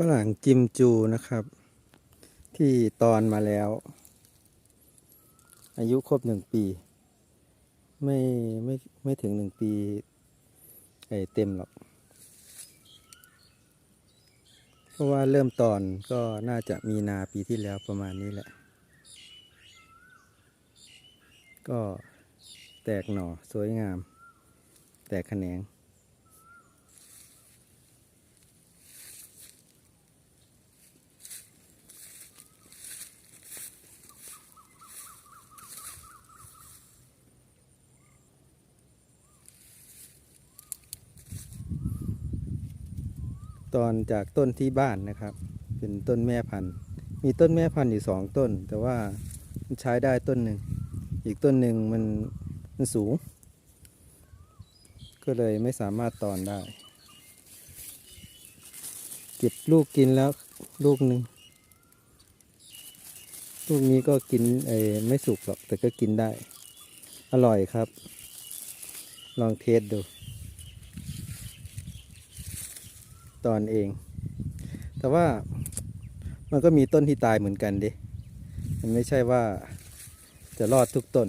ฝรั่งจิมจูนะครับ ที่ตอนมาแล้ว อายุครบหนึ่งปี ไม่ไม่ไม่ถึงหนึ่งปีไอเต็มหรอก เพราะว่าเริ่มตอนก็น่าจะมีนาปีที่แล้วประมาณนี้แหละ ก็แตกหน่อสวยงาม แตกแขนง ตอนจากต้นที่บ้านนะครับ เป็นต้นแม่พันธุ์ มีต้นแม่พันธุ์อยู่สองต้น แต่ว่ามันใช้ได้ต้นหนึ่ง อีกต้นหนึ่งมันมันสูง ก็เลยไม่สามารถตอนได้ เก็บลูกกินแล้วลูกหนึ่งลูกนี้ก็กินไอ้ไม่สุกหรอกแต่ก็กินได้ อร่อยครับ ลองเทสดู ตอนเอง แต่ว่ามันก็มีต้นที่ตายเหมือนกันดิมันไม่ใช่ว่าจะรอดทุกต้น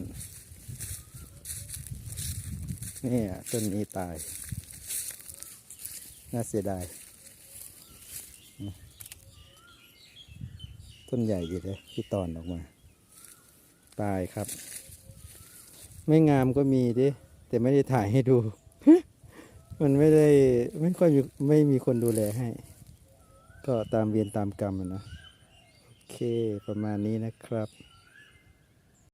นี่อะต้นนี้ตาย น่าเสียดาย ต้นใหญ่อยู่เลยที่ตอนออกมา ตายครับ ไม่งามก็มีดิ แต่ไม่ได้ถ่ายให้ดู มันไม่ได้ไม่ค่อยมีไม่มีคนดูแลให้ ก็ตามเวียนตามกรรมนะโอเคประมาณนี้นะครับ